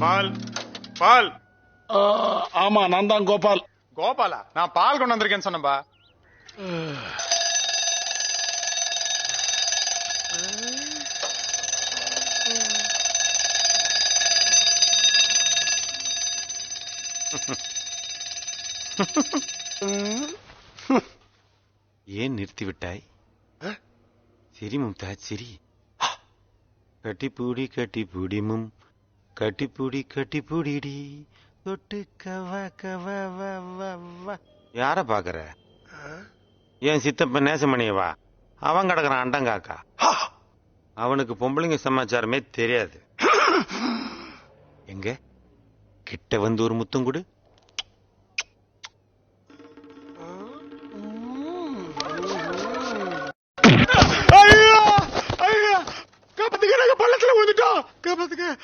பால் பால். ஆ, ஆமா நான் தான் கோபால். கோபாலா? நான் பால் கொண்டு வந்திருக்கேன்னு சொன்னப்பா ஏன் நிறுத்திவிட்டாய்? சிரி மும்தாஜ் சிரி. கட்டிப்பூடி கட்டிப்பூடிமும் கட்டிப்பூடி கட்டிப்பூடிடி. தொட்டு கவ கவ வ வ வ. யார பாக்குற? என் சித்தப்ப நேசமணியவா அவன் கிடக்குறான் அண்டங்காக்கா. அவனுக்கு பொம்பளைங்க சமாச்சாரமே தெரியாது. எங்க? கிட்ட வந்து ஒரு முத்தம் கொடு.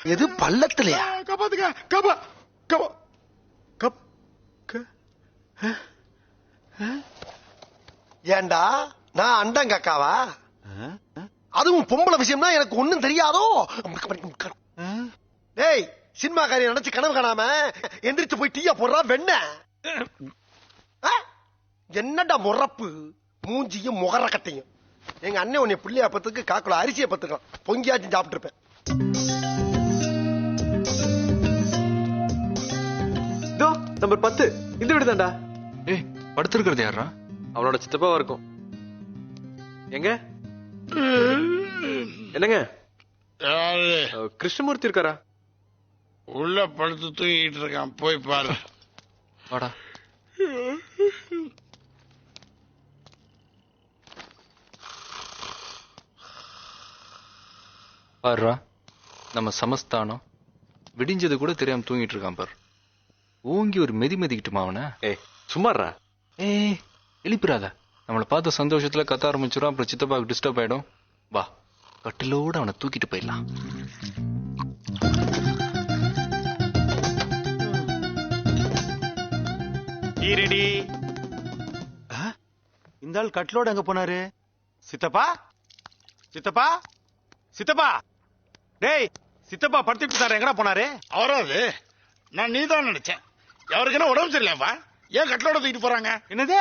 எது பள்ளத்துலயா? காப்பாத்துக்க காப்பா காப்பா கப் க ஏண்டா நான் அண்டங்கக்காவா ஆ? ஆ? அதுவும் பொம்பளை விஷயம்னா எனக்கு ஒண்ணும் தெரியாதோ? டேய் சினிமா காரியம் நினைச்சு கனவு காணாம எந்திரிச்சு போய் டீயா போடுறா வெண்ண? என்னடா முறப்பு? மூஞ்சியும் முகர கட்டையும் எங்க அண்ணன் உன்னை பிள்ளையா பத்துக்கு காக்குல அரிசியை பத்துக்கலாம் பொங்கியாச்சும் சாப்பிட்டு நம்பர் பத்து. இந்த வீடு தான்டா. ஏய் படுத்திருக்கிறது யாரா அவனோட சித்தப்பாவா இருக்கும். எங்க? என்னங்க? யாரு? கிருஷ்ணமூர்த்தி இருக்காரா? உள்ள படுத்து தூங்கிட்டு இருக்கான். போய் பாரு. வாடா. பாருடா நம்ம சமஸ்தானம். விடிஞ்சது கூட தெரியாம தூங்கிட்டு இருக்கான் பார். ஓங்கி ஒரு மெதி மெதிக்கிட்டுமா அவனை? ஏய் சும்மாறா ஏய் எழுப்பிடாத நம்மளை பார்த்த சந்தோஷத்துல கத்த ஆரம்பிச்சிடும் அப்புறம் சித்தப்பாவுக்கு டிஸ்டர்ப் ஆயிடும். வா கட்டிலோட அவனை தூக்கிட்டு போயிடலாம். டீ ரெடி ஆ? இந்த ஆள் கட்லோட எங்க போனாரு? சித்தப்பா? சித்தப்பா? சித்தப்பா? டேய் சித்தப்பா படுத்துட்டு எங்கடா போனாரு? அவராது நான் நீதான் நினைச்சேன். அவருக்கு என்ன உடம்பு சரியில்லையாப்பா? ஏன் கட்டளோட தூக்கிட்டு போறாங்க? என்னது?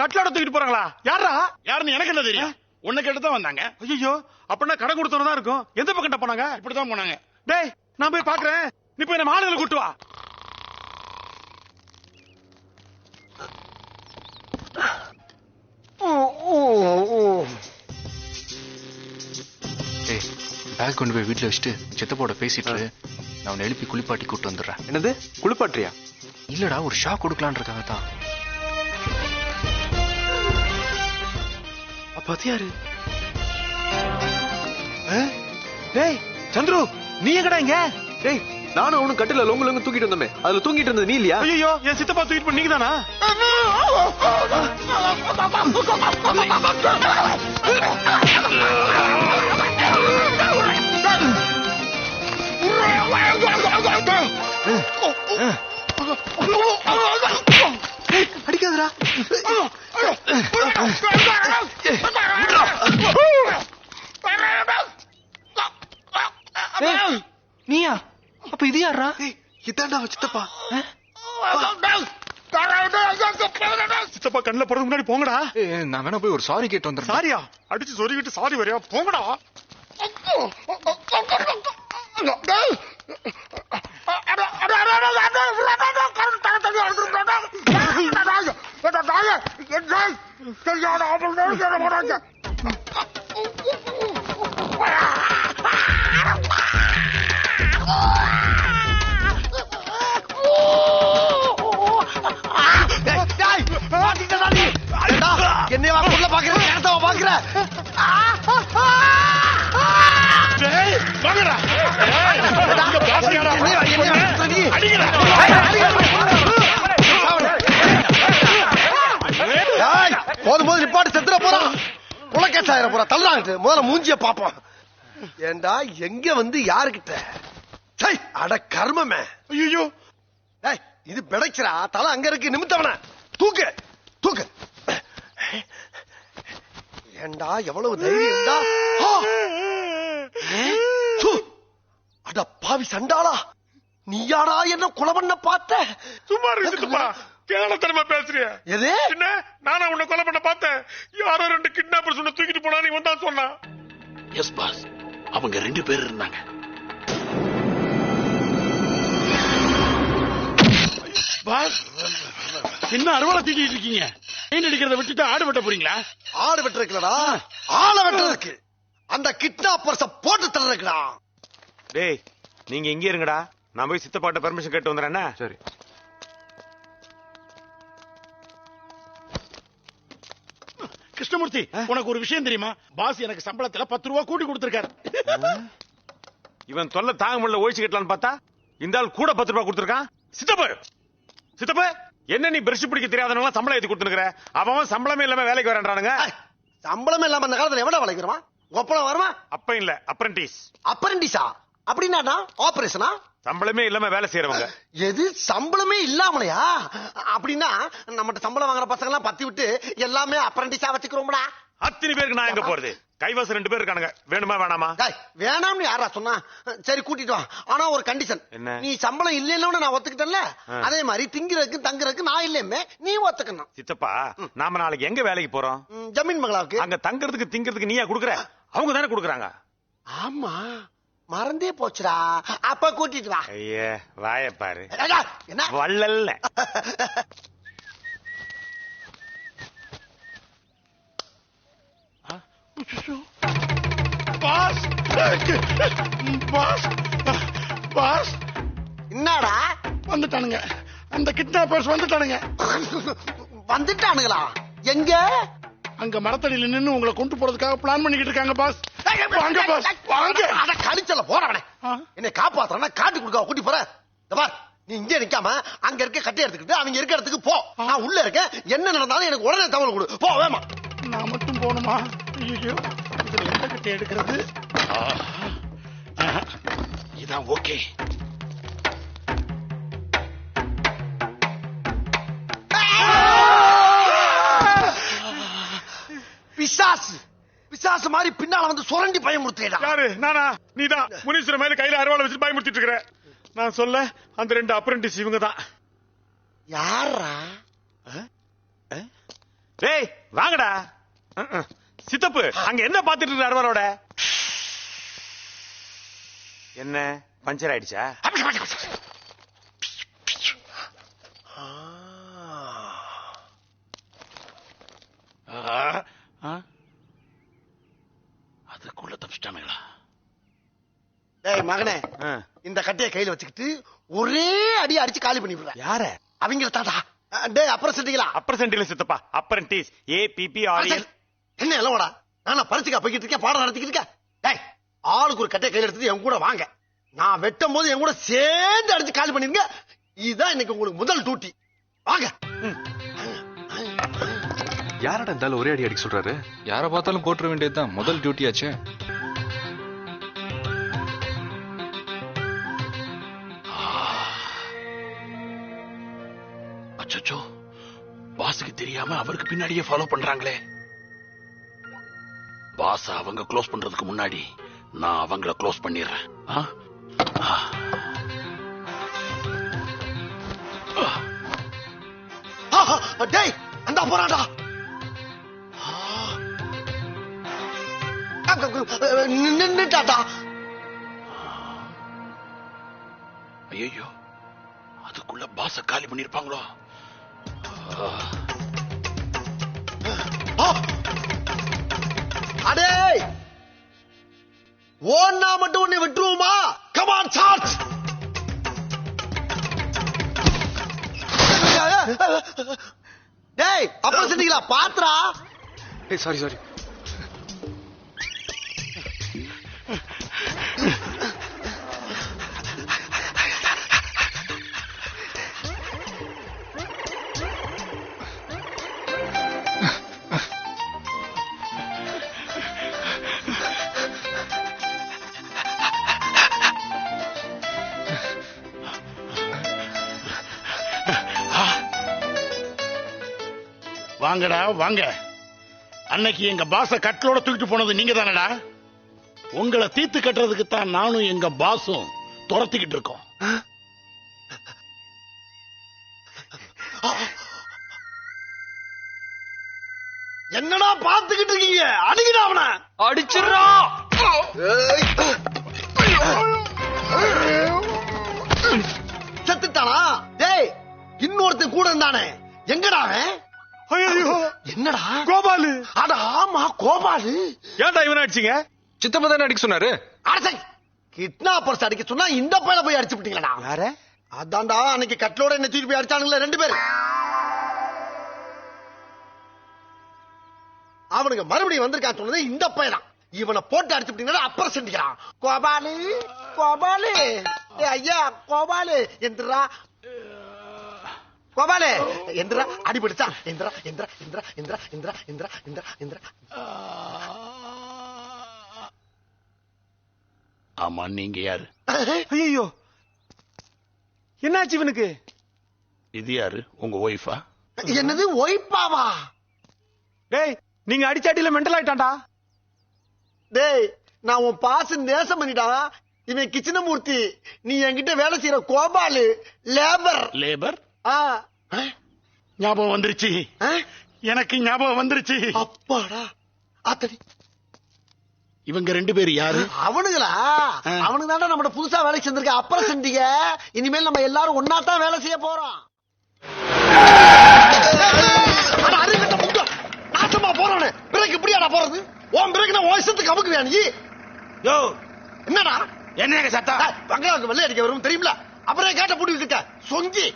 கட்லோட தூக்கிட்டு போறாங்களா? யாரா யாருன்னு எனக்கு என்ன தெரியும்? உன்னை கேட்டு தான் வந்தாங்க. ஐயோ அப்படின்னா கடை கொடுத்தவங்க தான் இருக்கும். எந்த பக்கம் போனாங்க? இப்படிதான் போனாங்க. டேய் நான் போய் பாக்குறேன் நீ போய் நம்ம ஆளுங்களை கூட்டு வா. பேக் கொண்டு போய் வீட்டுல வச்சுட்டு சித்தப்போட பேசிட்டு இரு. நான் அவனை எழுப்பி குளிப்பாட்டி கூட்டு வந்துடுறேன். என்னது? குளிப்பாட்டுறியா? இல்லடா ஒரு ஷாக் கொடுக்கலான்னு இருக்காங்க தான். அப்ப அது யாரு? டேய் சந்துரு நீ எங்கடா இங்க? டேய் நானும் அவனும் கட்டில லொங்கு லொங்கு தூக்கிட்டு வந்தோமே. அதுல தூங்கிட்டு இருந்தது நீ இல்லையா? ஐயோ என் சித்தப்பா தூக்கிட்டு பண்ணீங்க தானா? அடிக்காதடா நீயா? அப்ப இது யாரா இதாண்டா சித்தப்பா. சித்தப்பா கண்ணுல போறதுக்கு முன்னாடி போங்கடா. நான் வேணா போய் ஒரு சாரி கேட்டு வந்துடுறேன் சாரியா? அடிச்சு சொருகிட்டு சாரி வரையா? போங்கடா. என்னையவா கொல்ல பாக்குற நேரத்தவா பாக்குற டேய், வாங்கடா. புலக்கேஸ் ஆயிர போறா தள்ளாங்கிட்டு முதல்ல மூஞ்சிய பாப்போம் ஏண்டா எங்க வந்து யாருக்கிட்ட? சை அட கர்மமே. ஐயோ இது பிடைக்கிறா. தலை அங்க இருக்கு. நிமித்தவன. தூக்கு தூக்கு. ஏண்டா எவ்வளவு தைரியம் இருந்தா! அட பாவி சண்டாளா. நீயாடா என்ன கொலை பண்ண பார்த்த? சும்மா இரு சித்தப்பா. கேளத்தனமா பேசுறிய. எது? என்ன? நானா உன்னை கொலை பண்ண பார்த்தேன். யாரோ ரெண்டு கிட்னாப்பர்ஸ் உன்னை தூக்கிட்டு போனா நீ வந்தா சொன்னா? எஸ் பாஸ் அவங்க ரெண்டு பேர் இருந்தாங்க. பாஸ் என்ன அறுவடை தூக்கிட்டு இருக்கீங்க? மீன் அடிக்கிறத விட்டுட்டு ஆடு வெட்ட போறீங்களா? ஆடு வெட்டுறதுக்குலடா. ஆளை வெட்டுறதுக்கு. அந்த கிட்னாப்பர்ஸ போட்டு தர்றதுக்குடா டேய் நீங்க இங்கே இருங்கடா. நான் போய் சித்தப்பாட்ட பெர்மிஷன் கேட்டு வந்துடுறேன்னா சரி. கிருஷ்ணமூர்த்தி உனக்கு ஒரு விஷயம் தெரியுமா? பாஸ் எனக்கு சம்பளத்துல பத்து ரூபா கூட்டி கொடுத்திருக்காரு. இவன் தொல்லை தாங்க முடியல ஒழிச்சு கட்டலான்னு பார்த்தா இந்த ஆள் கூட பத்து ரூபாய் கொடுத்துருக்கான். சித்தப்பு! சித்தப்பு! என்ன நீ பிரஷ் பிடிக்க தெரியாதவங்க சம்பளம் ஏத்தி கொடுத்துருக்கிற அவன் சம்பளமே இல்லாம வேலைக்கு வரன்றானுங்க. சம்பளமே இல்லாம அந்த காலத்துல எவ்வளவு வளைக்கிறமா ஒப்பளம் வருமா? அப்ப இல்ல அப்ரண்டிஸ் அப்பரண்டிஸா அப்படின்னா ஆபரேஷனா சம்பளமே இல்லாம வேலை செய்யறவங்க எது? சம்பளமே இல்லாமலையா? அப்படின்னா நம்மகிட்ட சம்பளம் வாங்குற பசங்க எல்லாம் பத்தி விட்டு எல்லாமே அப்ரண்டிஸா வச்சுக்கிறோம்டா. அத்தனை பேருக்கு நான் எங்க போறது? கைவாசம் ரெண்டு பேர் இருக்கானுங்க. வேணுமா வேணாமா? வேணாம்னு யாரா சொன்னா? சரி கூட்டிட்டு வா. ஆனா ஒரு கண்டிஷன்? நீ சம்பளம் இல்லைன்னு நான் ஒத்துக்கிட்டேன்ல. அதே மாதிரி திங்கிறதுக்கு தங்குறதுக்கு நான் இல்லையுமே நீ ஒத்துக்கணும். சித்தப்பா நாம நாளைக்கு எங்க வேலைக்கு போறோம்? ஜமீன் மங்களாவுக்கு அங்க தங்கறதுக்கு திங்கிறதுக்கு நீயா குடுக்குற? அவங்க தானே குடுக்குறாங்க. ஆமா. மறந்தே போச்சுடா. அப்ப கூட்டிட்டு வா. ஐயே வாய பாரு. என்ன? வள்ளல்ல பாஸ். பாஸ். பாஸ். என்னடா? வந்துட்டானுங்க. அந்த கிட்னாப்பர்ஸ் வந்துட்டானுங்க. வந்துட்டானுங்களா? எங்க? அங்க மரத்தடியில நின்னு உங்களை கொண்டு போறதுக்காக பிளான் பண்ணிக்கிட்டு இருக்காங்க பாஸ். வாங்க பாஸ் வாங்க. அட கடிச்சல போறவனே. என்னை காப்பாத்துறா காட்டு கொடுக்க கூட்டி போற. பார் நீ இங்க நிக்காம அங்க இருக்க கட்டை எடுத்துக்கிட்டு அவங்க இருக்க இடத்துக்கு போ. நான் உள்ள இருக்கேன். என்ன நடந்தாலும் எனக்கு உடனே தகவல் கொடு. போ வேமா நான் மட்டும் போகணுமா? ஐயோ இதுல எந்த கட்டை எடுக்கிறது. இதான் ஓகே. பிசாசு. பிசாசு மாதிரி பின்னால வந்து சுரண்டி பயமுறுத்தேடா யாரு? நானா? நீதான். முனீஸ்வரன் மேல கையில அருவாளை வச்சு பயமுறுத்திட்டு இருக்கிற. நான் சொல்ல அந்த ரெண்டு அப்ரண்டிஸ் இவங்க தான் யாரா டேய் வாங்கடா. சித்தப்பு அங்க என்ன பாத்துட்டு இருக்க அருவாரோட என்ன? பஞ்சர் ஆயிடுச்சா அதுக்குள்ள தப்பிச்சிட்டானுங்களா டேய் மகனே. இந்த கட்டைய கையில வச்சுக்கிட்டு ஒரே அடி அடிச்சு காலி பண்ணி விடுற. யார? அவங்க தாத்தா டேய் அப்புறம் செஞ்சீங்களா அப்புறம் சென்டில சித்தப்பா. அப்ரண்டிஸ் ஏ பிபி ஆர்எல் என்ன எல்லோடா நான் பரிசுக்கா போய்கிட்டு இருக்கேன் பாடம் நடத்திக்கிட்டு இருக்கேன். டேய் ஆளுக்கு ஒரு கட்டை கையில எடுத்துட்டு என் கூட வாங்க. நான் வெட்டும் போது என் கூட சேர்ந்து அடிச்சு காலி பண்ணிருங்க. இதுதான் இன்னைக்கு உங்களுக்கு முதல் டியூட்டி வாங்க. யாரடா இருந்தாலும் ஒரே அடி அடிக்க சொல்றாரு? யாரை பார்த்தாலும் போட்டுற வேண்டியதுதான். முதல் டியூட்டி ஆச்சே. அச்சோ பாஸுக்கு தெரியாம அவருக்கு பின்னாடியே ஃபாலோ பண்றாங்களே. பாஸ் அவங்க க்ளோஸ் பண்றதுக்கு முன்னாடி நான் அவங்கள க்ளோஸ் பண்ணிடுறேன். டேய் அந்த போறாடா நின்னுட்டாடா ஐயோ அதுக்குள்ள பாஸ காலி பண்ணிருப்பாங்களோ? அடே! ஓன்னா மட்டும் உன்னை விட்டுருவோமா? கமான் சார்ஜ் டேய் அப்புறம் செஞ்சீங்களா? பாத்ரா சாரி சாரி வாங்கடா வாங்க. அன்னைக்கு எங்க பாச கட்டலோட தூக்கிட்டு போனது நீங்க தானடா உங்களை தீர்த்து கட்டுறதுக்கு தான் நானும் எங்க பாசும் துரத்திக்கிட்டு இருக்கோம். என்னடா பாத்துக்கிட்டு இருக்கீங்க? அடிக்கடா அவன. அடிச்சிடுறா. செத்துட்டானா? டேய் இன்னொருத்தன் கூட இருந்தானே. எங்கடா அவன்? என்னடா? கோபாலு. அட ஆமா கோபாலு. ஏன்டா இவனை அடிச்சீங்க? சித்தப்பா தானே அடிக்க சொன்னாரு? அரசை கிட்னாப்பர்ஸ் அடிக்க சொன்னா இந்த பையல போய் அடிச்சு விட்டீங்களா யார? அதான்டா அன்னைக்கு கட்லோட என்ன தூக்கி போய் அடிச்சானுங்களே ரெண்டு பேரும் அவனுக்கு மறுபடியும் வந்திருக்கான் சொன்னது இந்த பையன் இவனை போட்டு அடிச்சு விட்டீங்கன்னா அப்புறம் செஞ்சுக்கிறான் கோபாலு கோபாலு. ஏய் ஐயா கோபாலு. எந்திரா கோபாலு. எந்திரா அடிபடிச்சா எந்திரா எந்திரா எந்திரா எந்திரா எந்திரா எந்திரா எந்திரா எந்திரா. ஆமா நீங்க யாரு? ஐயோ என்னாச்சு இவனுக்கு? இது யாரு? உங்க ஒய்ஃபா என்னது ஒய்ப்பாவா டேய் நீங்க அடிச்ச அடியில மெண்டல் ஆயிட்டான்டா. டேய் நான் உன் பாச நேசம் பண்ணிட்டா இவன் கிச்சனமூர்த்தி. நீ என்கிட்ட வேலை செய்யற கோபாலு லேபர். லேபர்? ஆ. ஞாபகம் வந்துருச்சு? எனக்கு ஞாபகம் வந்துருச்சு. அப்பாடா. ஆத்தடி. இவங்க ரெண்டு பேரும் யாரு? அவனுங்களா. அவனுக்கு தாண்டா நம்ம புதுசா வேலை செஞ்சிருக்க. அப்புறம் செஞ்சீங்க. இனிமேல் நம்ம எல்லாரும் ஒன்னா தான் வேலை செய்ய போறோம். நாசமா போறானே. பிரேக் இப்படியாடா போறது? உன் பிரேக் நான் உன் இஷ்டத்துக்கு அமுக்குவியா நீ? யோ. என்னடா? என்னங்க சத்தம்? பங்களாவுக்கு வெள்ளை அடிக்க வரும் தெரியுமில அப்புறம் கேட்ட பூட்டி வச்சுக்க சொங்கி.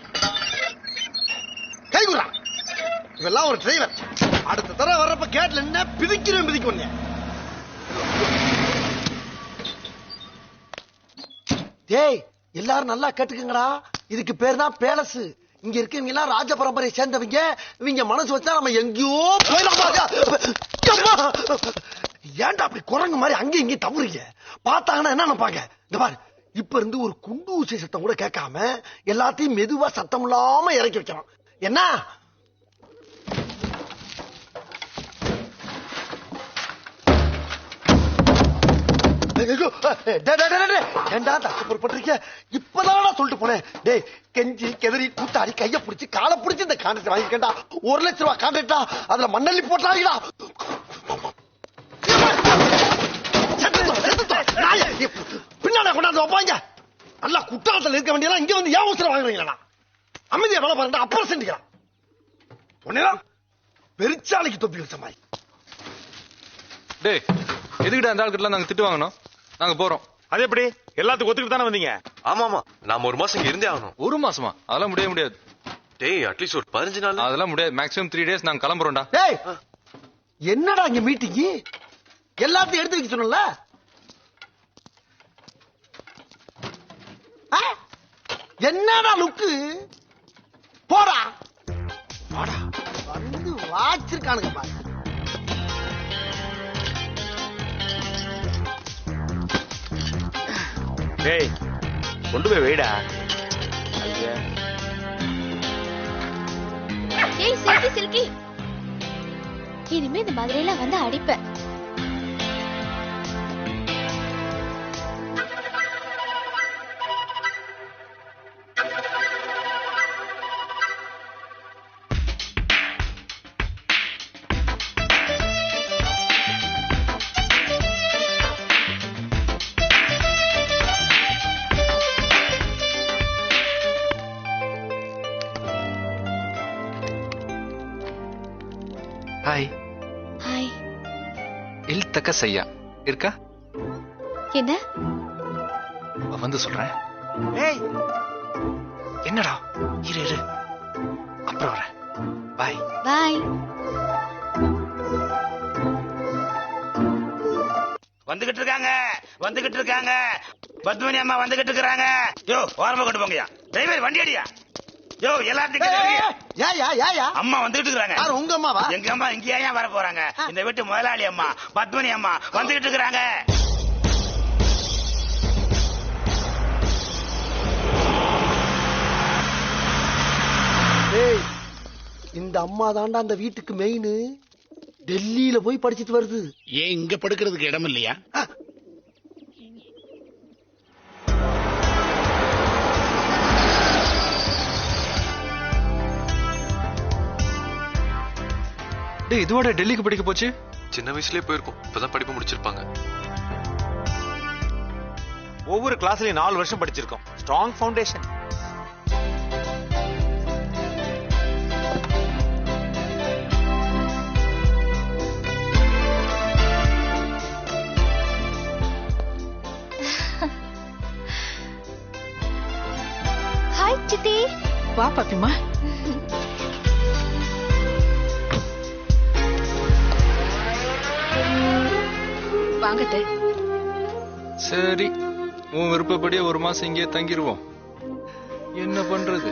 கை இவெல்லாம் ஒரு டிரைவர் அடுத்த தடவை வர்றப்ப கேட்ல என்ன பிதிக்கிறேன் பிதிக்க டேய் எல்லாரும் நல்லா கேட்டுக்குங்கடா. இதுக்கு பேர் தான் பேலஸ். இங்க இருக்கவங்க எல்லாம் ராஜ பரம்பரையை சேர்ந்தவங்க. இவங்க மனசு வச்சா நம்ம எங்கேயோ போயிடலாம் ஏன்டா அப்படி குரங்கு மாதிரி அங்கேயும் இங்கேயும் தவறுங்க? பார்த்தாங்கன்னா என்ன நினைப்பாங்க இந்த பாரு. இப்ப இருந்து ஒரு குண்டு ஊசி சத்தம் கூட கேட்காம எல்லாத்தையும் மெதுவா சத்தம் இல்லாம இறக்கி வைக்கணும். என்ன? ஐயோ, தப்பு பொறுப்பட்டிருக்க இப்பதான் சொல்லிட்டு போனேன். டேய் கெஞ்சி கெதறி கூத்தாடி கைய புடிச்சு காலை புடிச்சு இந்த கான்ட்ராக்ட் வாங்கிக்கண்டா ஒரு லட்ச ரூபாய் கான்ட்ராக்டா அதுல மண்ணள்ளி போட்டாங்கடா. பின்னாடி கொண்டாந்து வைப்பாங்க. நல்லா குற்றாலத்துல இருக்க வேண்டியதெல்லாம் இங்க வந்து ஏன் அவசரம் வாங்குறீங்களா? அமைதியா வேலை பாருங்க அப்புறம் செஞ்சுக்கலாம். உடனே பெருச்சாலைக்கு தொப்பி வச்ச மாதிரி. டேய் எதுக்கிட்ட அந்த ஆள்கிட்ட நாங்க திட்டு வாங்கணும் நாங்க போறோம். அது எப்படி? எல்லாத்துக்கும் ஒத்துக்கிட்டு தானே வந்தீங்க? ஆமா ஆமா நாம ஒரு மாசம் இங்க இருந்தே ஆகணும். ஒரு மாசமா? அதெல்லாம் முடிய முடியாது. டேய் அட்லீஸ்ட் ஒரு பதினஞ்சு நாள். அதெல்லாம் முடியாது. மேக்ஸிமம் த்ரீ டேஸ் நாங்க கிளம்புறோம்டா. டேய் என்னடா இங்க மீட்டிங் எல்லாத்தையும் எடுத்து வைக்க சொன்னல என்னடா லுக்கு போடா. போடா வந்து வாச்சிருக்கானுங்க பாரு. டேய் கொண்டு போய் வைடா. ஐயா. ஏய் சில்கி சில்கி. இனிமே இந்த மாதிரி எல்லாம் வந்து அடிப்பேன். செய்யா இருக்கா? என்ன? வந்து சொல்றேன். ஏய்! என்னடா? இரு இரு. அப்புறம் வரேன். பாய். பாய். வந்துகிட்டு இருக்காங்க. வந்துகிட்டு இருக்காங்க. பத்மினி அம்மா வந்துகிட்டு இருக்காங்க யோ ஓரமா கொண்டு போங்கயா டிரைவர் வண்டி அடியா? யோ எல்லாத்துக்கும் ஏயா ஏயா அம்மா வந்துகிட்டு இருக்காங்க யார் உங்க அம்மாவா? எங்க அம்மா இங்கேயா ஏன் வர போறாங்க? இந்த வீட்டு முதலாளி அம்மா பத்மினி அம்மா வந்துகிட்டு இருக்காங்க டேய் இந்த அம்மா தாண்டா அந்த வீட்டுக்கு மெயின் டெல்லியில போய் படிச்சிட்டு வருது. ஏன் இங்க படுக்கிறதுக்கு இடம் இல்லையா? டேய் இதுவோட டெல்லிக்கு படிக்க போச்சு? சின்ன வயசுலயே போயிருக்கும். இப்பதான் படிப்பு முடிச்சிருப்பாங்க. ஒவ்வொரு கிளாஸ்லயும் நாலு வருஷம் படிச்சிருக்கோம். ஸ்ட்ராங் ஃபவுண்டேஷன் ஹாய் சித்தி. வா பாப்பிமா சரி உன் விருப்பப்படியே ஒரு மாசம் இங்கே தங்கிருவோம். என்ன பண்றது?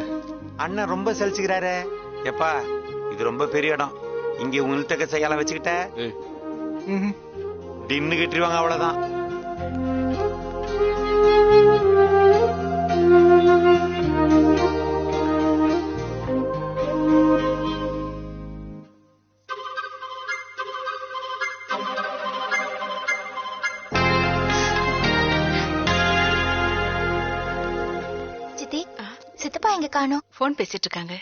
அண்ணன் ரொம்ப சலிச்சுக்கிறாரு. எப்பா இது ரொம்ப பெரிய இடம். இங்க உங்கள்கிட்ட செய்யலாம் வச்சுக்கிட்ட. டின்னு கட்டிடுவாங்க அவ்வளவுதான். எங்க காணோம்? போன் பேசிட்டு இருக்காங்க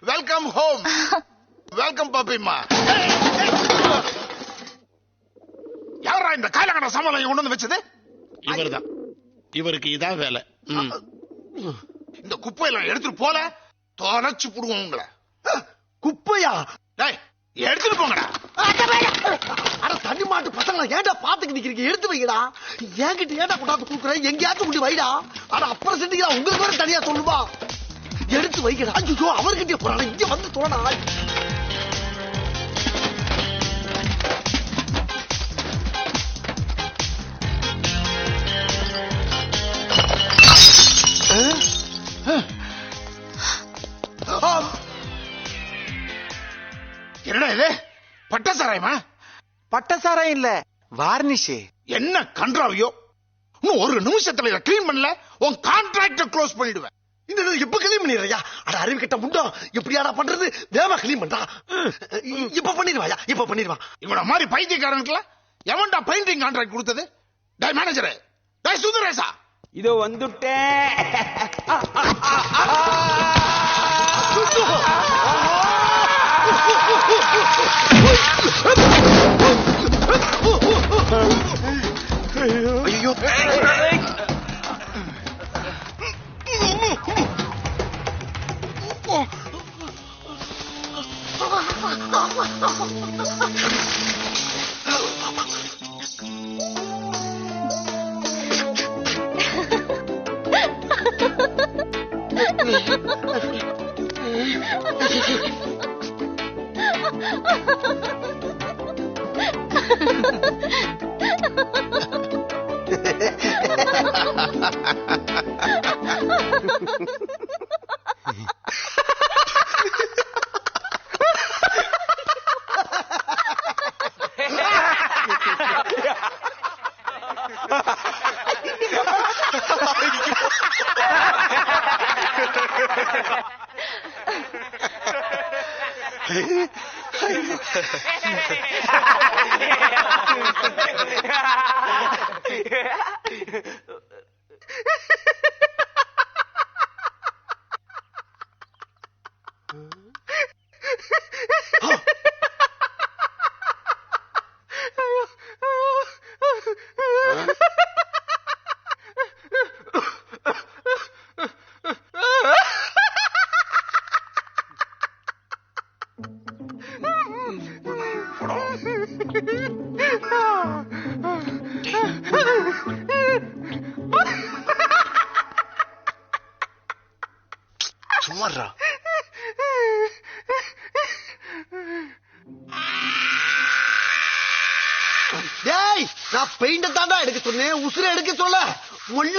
வெல்கம் ஹோம் வெல்கம் பாப்பிம்மா. யாரா இந்த காயலகட சமாளம் கொண்டு வந்து வச்சது? இவர்தான். இவருக்கு இதான் வேலை. இந்த குப்பையெல்லாம் எடுத்துட்டு போல தொலைச்சு புடுவோம் உங்களை. குப்பையா? டேய் எடுத்துட்டு போங்கடா. அட தண்ணி மாட்டு பசங்க ஏன்டா பாத்துக்கு நிக்கிறீங்க? எடுத்து வைங்கடா என்கிட்ட ஏன்டா கொண்டாந்து குடுக்குறேன் எங்கேயாச்சும் கொண்டு வைடா. அட அப்புறம் செஞ்சீங்களா உங்களுக்கு வேற தனியா சொல்லுவா எடுத்து வைக்கடா. ஐயோ அவர்கிட்ட போறாங்க இங்க வந்து தோணா பட்ட சாராயமா இல்ல வார்னிஷ். என்ன கன்றாவியோ? இன்னும் ஒரு நிமிஷத்துல இதை கிளீன் பண்ணல உன் கான்ட்ராக்ட க்ளோஸ் பண்ணிடுவேன். இந்த இப்ப கிளீன் பண்ணிடுறியா? அட அறிவு கிட்ட முண்டோம் எப்படியாடா பண்றது? வேமா கிளீன் பண்றா. இப்ப பண்ணிடுவாயா? இப்ப பண்ணிடுவா இவன மாதிரி பைத்தியக்காரனுக்குலாம் எவன்டா பெயிண்டிங் கான்ட்ராக்ட் கொடுத்தது? டை மேனேஜரே டை சுந்தரேசா. இதோ வந்துட்டேன். ஐயோ சும்மாறா Ha ha ha ha!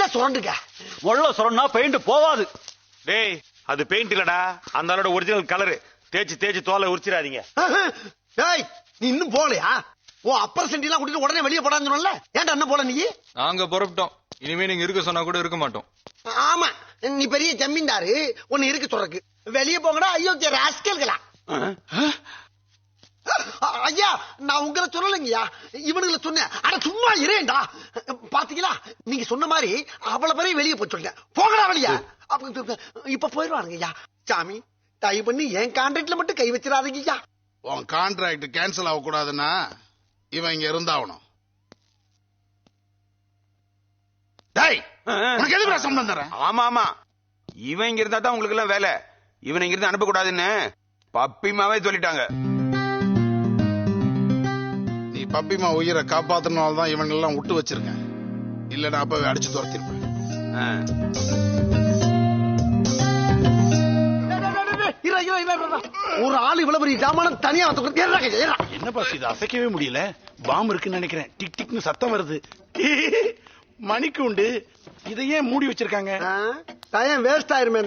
முள்ள சுரண்டுங்க. உள்ள சொன்னா பெயிண்ட் போவாது. டேய் அது பெயிண்ட் இல்லடா. அந்த ஆளோட ஒரிஜினல் கலரு தேய்ச்சி தேய்ச்சி தோலை உரிச்சிடாதீங்க. டேய் நீ இன்னும் போகலையா? ஓ அப்பர் சென்டிலாம் கூட்டிட்டு உடனே வெளியே போடான்னு சொன்னல ஏன்டா என்ன போல நீ? நாங்க புறப்பட்டோம். இனிமே நீங்க இருக்க சொன்னா கூட இருக்க மாட்டோம். ஆமா. நீ பெரிய ஜமீன்தாரு. உன்னை இருக்க சொல்றக்கு வெளியே போங்கடா. ஐயோ ராஸ்கல்களா ஐயா நான் உங்களை சொல்லலைங்கய்யா. இவனுங்களை சொன்னேன். அட சும்மா இரேண்டா பாத்தீங்களா? நீங்க சொன்ன மாதிரி அவ்வளவு பேரையும் வெளியே போய் சொல்லிட்டேன். போங்கடா வெளியா அப்ப இப்ப- போயிடுவானுங்க ஐயா சாமி தயவு பண்ணி என் கான்ட்ராக்ட்ல மட்டும் கை வச்சிடாதீங்க ஐயா உன் கான்ட்ராக்ட் கேன்சல் ஆகக்கூடாதுன்னா இவன் இங்க இருந்தாகணும் டேய் உனக்கு எதுக்கு சம்பளம் தரேன் ஆமா ஆமா. இவன் இங்க இருந்தா தான் உங்களுக்கு எல்லாம் வேலை. இவனை இங்க இருந்து அனுப்ப கூடாதுன்னு பப்பிமாவே சொல்லிட்டாங்க. பப்பிமா உயிரை காப்பாத்தினால தான் இவங்க எல்லாம் விட்டு வச்சிருக்கேன். இல்லன்னா அப்பவே அடிச்சு துரத்திருப்பேன். ஒரு ஆள் இவ்வளவு பெரிய ஜாமானம் தனியா வந்து ஏறா கையா, ஏறா. என்ன பாஸ் இது அசைக்கவே முடியல? பாம்பு இருக்குன்னு நினைக்கிறேன். டிக் டிக்னு சத்தம் வருது. மணிக்கு உண்டு. இதை ஏன் மூடி வச்சிருக்காங்க? டைம் வேஸ்ட் ஆயிருமே.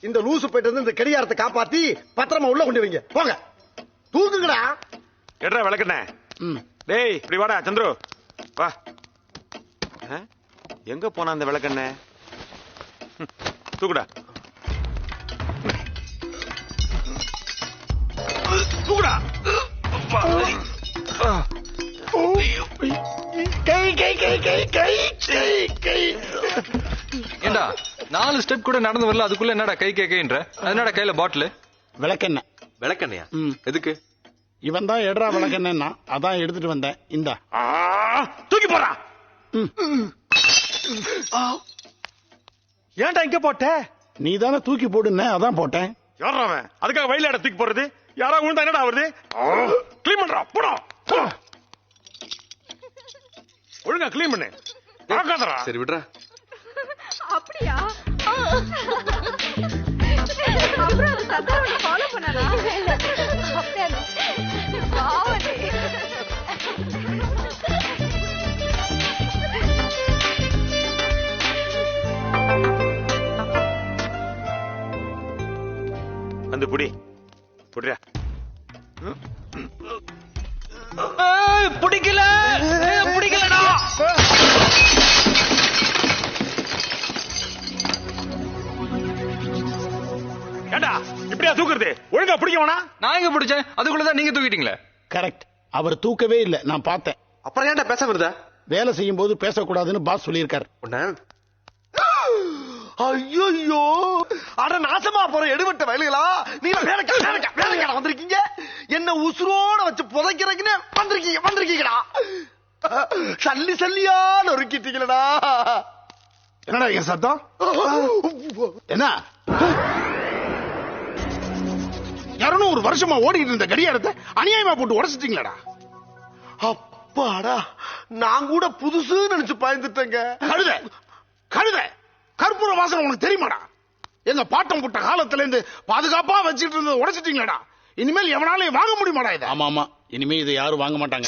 இந்த லூசு போயிட்டு வந்து இந்த கடிகாரத்தை காப்பாத்தி பத்திரமா உள்ள கொண்டு வைங்க. போங்க. தூக்குங்கடா எடுறா விளக்கண்ணே. டேய் இப்படி வாடா சந்துரு. வா. ஆ? எங்க போனா அந்த விளக்கண்ணே? தூக்குடா. தூக்குடா. அப்பா. கை கை கை கை கை கை கை. ஏண்டா நாலு ஸ்டெப் கூட நடந்து வரல அதுக்குள்ள என்னடா கை கை கைன்ற? அது என்னடா கையில பாட்டில் விளக்கெண்ண. விளக்கண்ணையா? ம். எதுக்கு? இவன் தான் எடுறா விளக்கெண்ணா அதான் எடுத்துட்டு வந்தேன். இந்தா. ஆ, தூக்கி போடா ஏன்டா இங்க போட்ட? நீ தானே தூக்கி போடுன அதான் போட்டேன். யாரா அவன்? அதுக்காக வயல இடம் தூக்கி போடுறது? யாரா விழுந்தா என்னடா வருது க்ளீன் பண்றா போடா. ஒழுங்கா க்ளீன் பண்ணு. பார்க்காதடா. சரி விடுறா. அப்படியா? அப்புறம் சந்திரவனை ஃபாலோ பண்ணானா அப்படியா பாவனே அந்த புடி புடியா பிடிக்கல. பிடிக்கலடா. ஏண்டா? இப்படியா தூக்குறது? ஒழுங்கா பிடிக்க வேணா நான் எங்க பிடிச்சேன்? அதுக்குள்ளதான் நீங்க தூக்கிட்டீங்களே. கரெக்ட் அவர் தூக்கவே இல்லை. நான் பார்த்தேன். அப்புறம் ஏன்டா பேசாம இருந்தா வேலை செய்யும் போது பேசக்கூடாதுன்னு பாஸ் சொல்லியிருக்காரு. உன்ன? ஐயோ அட நாசமா போற எடுபட்ட வயலுகளா? நீங்க வேலைக்கா வேலைக்கா வேலைக்கா வந்திருக்கீங்க? என்ன உசுரோட வச்சு புதைக்கிறதுக்குன்னு வந்திருக்கீங்க வந்திருக்கீங்கடா. சல்லி சல்லியா நொறுக்கிட்டீங்களடா என்னடா என் சத்தம்? என்ன? இருநூறு வருஷமா ஓடிட்டு இருந்த கடியாரத்தை அநியாயமா போட்டு உடச்சிட்டீங்களடா? அப்பாடா நான் கூட புதுசு நினைச்சு பயந்துட்டேங்க. கழுத கழுத கற்பூர வாசனை உனக்கு தெரியுமாடா? எங்க பாட்டம் புட்ட காலத்துல இருந்து பாதுகாப்பா வச்சுட்டு இருந்ததை உடைச்சிட்டீங்களடா? இனிமேல் எவனாலையும் வாங்க முடியுமாடா இது? ஆமா ஆமா இனிமே இதை யாரும் வாங்க மாட்டாங்க.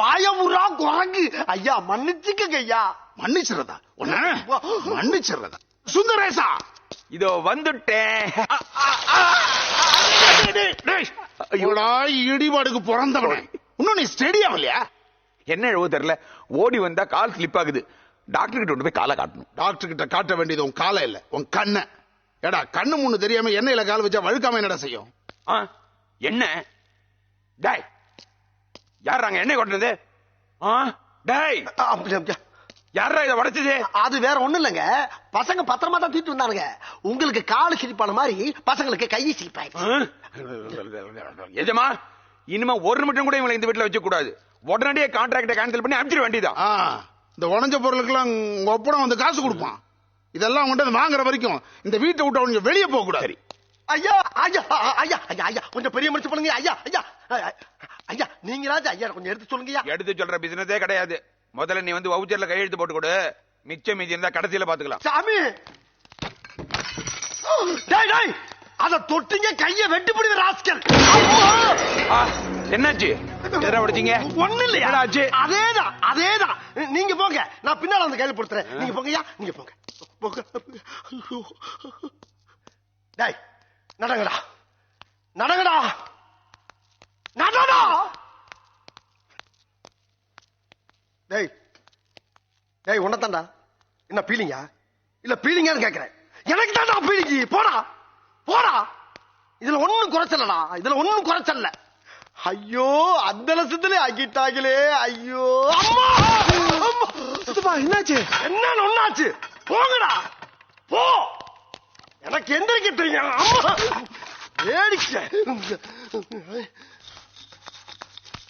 வாயமுறா குரங்கு. ஐயா மன்னிச்சுக்கங்க ஐயா. மன்னிச்சிடறதா? உன்ன? மன்னிச்சிடறதா? சுந்தரேசா! இதோ வந்துட்டேன். இடிபாடுக்கு பிறந்தவனே. இன்னும் நீ ஸ்டெடி ஆகலையா என்ன எழுவ தெரியல. ஓடி வந்தா கால் ஸ்லிப் ஆகுது. டாக்டர் கிட்ட கொண்டு போய் காலை காட்டணும். டாக்டர் கிட்ட காட்ட வேண்டியது உன் காலை இல்ல உன் கண்ணை. ஏடா கண்ணு முன்னு தெரியாம எண்ணெயில கால் வச்சா வழுக்காம என்னடா செய்யும்? என்ன? டாய் யார் அங்க எண்ணெய் கொட்டினது? ஆ, டாய். யாரா இதை உடைச்சது? அது வேற ஒண்ணும் இல்லைங்க. பசங்க பத்திரமா தான் தூக்கிட்டு வந்தானுங்க. உங்களுக்கு காலு சிரிப்பான மாதிரி பசங்களுக்கு கை சிரிப்பாயிடுச்சு? எஜமா இனிமே ஒரு நிமிஷம் கூட இவங்களை இந்த வீட்டுல வச்சு கூடாது. உடனடியே கான்ட்ராக்டை கேன்சல் பண்ணி அனுப்பிச்சிட வேண்டியதான் ஆ, இந்த உடஞ்ச பொருளுக்கெல்லாம் உங்க ஒப்படம் வந்து காசு கொடுப்பான். இதெல்லாம் உங்கள்கிட்ட வாங்குற வரைக்கும் இந்த வீட்டை விட்டு அவங்க வெளியே போக கூடாது. சரி. ஐயா ஐயா ஐயா ஐயா ஐயா கொஞ்சம் பெரிய மனுஷன் பண்ணுங்க ஐயா ஐயா ஐயா நீங்களாச்சும் ஐயா கொஞ்சம் எடுத்து சொல்லுங்க எடுத்து சொல்ற பிசினஸே கிடையாது. முதல்ல நீ வந்து வவுச்சர்ல கையெழுத்து போட்டு கொடு. மிச்சம் மீதி இருந்தா கடைசியில பாத்துக்கலாம். சாமி! டேய் டேய்! அத தொட்டிங்க கைய வெட்டி பிடிங்க ராஸ்கல் என்னாச்சு? எதா ஒண்ணு இல்லையா? ஆச்சு? அதேதான் அதேதான். நீங்க போங்க. நான் பின்னால வந்து கையில கொடுத்துறேன் நீங்க போங்கய்யா நீங்க போங்க. போங்க. டேய் நடங்கடா. நடங்கடா. நடடா! டேய் டேய் உன்னதான்டா என்ன பீலிங்கா இல்ல பீலிங்கான்னு கேக்குறேன். எனக்கு தான்டா பீலிங்கி போடா போடா. இதுல ஒண்ணும் குறைச்சலடா. இதுல ஒண்ணும் குறைச்சல்ல. ஐயோ அந்த லட்சத்திலே ஆக்கிட்டாங்களே. ஐயோ அம்மா! அம்மா! என்னாச்சு? என்ன ஒண்ணாச்சு? போங்கடா. போ. எனக்கு எந்திரிக்க தெரியும்? அம்மா! வேடிக்கை.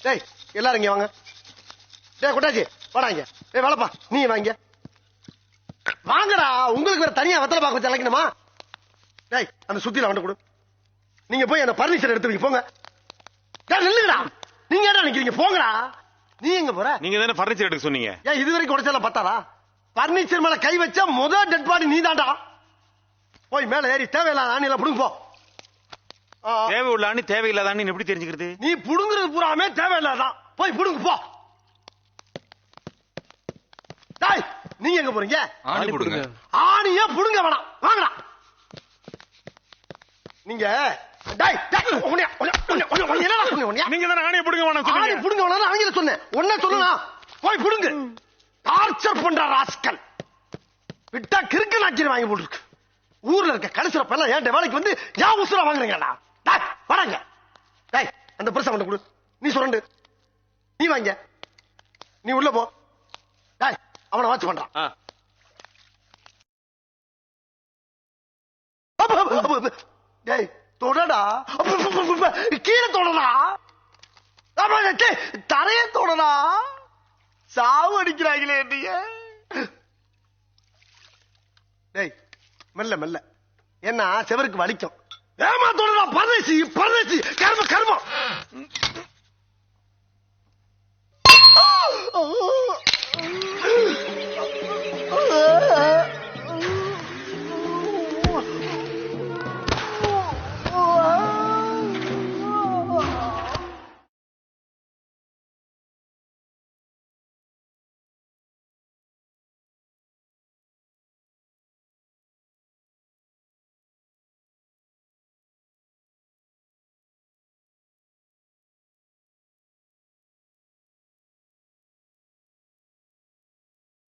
டேய் எல்லாரும் இங்க வாங்க. டேய் கொட்டாச்சி வாடா இங்க டேய் வேலைப்பா நீ வாங்க. வாங்கடா உங்களுக்கு வேற தனியா வெத்தலை பாக்க வச்சு அழைக்கணுமா? டேய் அந்த சுத்தில வந்து கொடு. நீங்க போய் அந்த பர்னிச்சர் எடுத்து வைங்க போங்க. நில்லுங்கடா. நீங்க ஏடா நிக்கிறீங்க? போங்கடா. நீ எங்க போற? நீங்க தானே பர்னிச்சர் எடுக்க சொன்னீங்க. ஏன் இது வரைக்கும் உடைச்சல பத்தாரா பர்னிச்சர் மேல கை வச்சா முதல் டெட் பாடி நீ தான்டா போய் மேல ஏறி தேவையில்லாத ஆணில புடுங்க போ. தேவை உள்ள அணி தேவையில்லாத அணி எப்படி தெரிஞ்சுக்கிறது? நீ புடுங்குறது பூராமே தேவையில்லாதான் போய் புடுங்க போ டேய் நீங்க எங்க போறீங்க? ஆணி போடுங்க. ஆணியே புடுங்க வேணாம். வாங்கடா. நீங்க டேய் டேய் என்னடா நீங்க தானே ஆணையை பிடுங்க வேணாம் ஆணி புடுங்க வேணாம் ஆங்கில சொன்னேன். உன்ன சொல்லலாம் போய் புடுங்க. டார்ச்சர் பண்ற ராஸ்கல். விட்டா கிறுக்கு நாக்கிற வாங்கி போட்டுருக்கு. ஊர்ல இருக்க கடைசிரப்ப எல்லாம் ஏன் வேலைக்கு வந்து ஏன் உசுர வாங்குறீங்கடா? டேய் வராங்க டேய் அந்த பிரச கொண்டு கொடு. நீ சுரண்டு. நீ வாங்க. நீ உள்ள போ. அவனை வாட்ச் பண்றான். டேய் தொடடா. கீழே தொடடா. தரைய தொடடா. சாவு அடிக்கிறாங்களே டேய் மெல்ல மெல்ல. என்ன செவருக்கு வலிக்கும். ஏமா தொடடா? பரதேசி பரதேசி. கர்ம கர்மம்.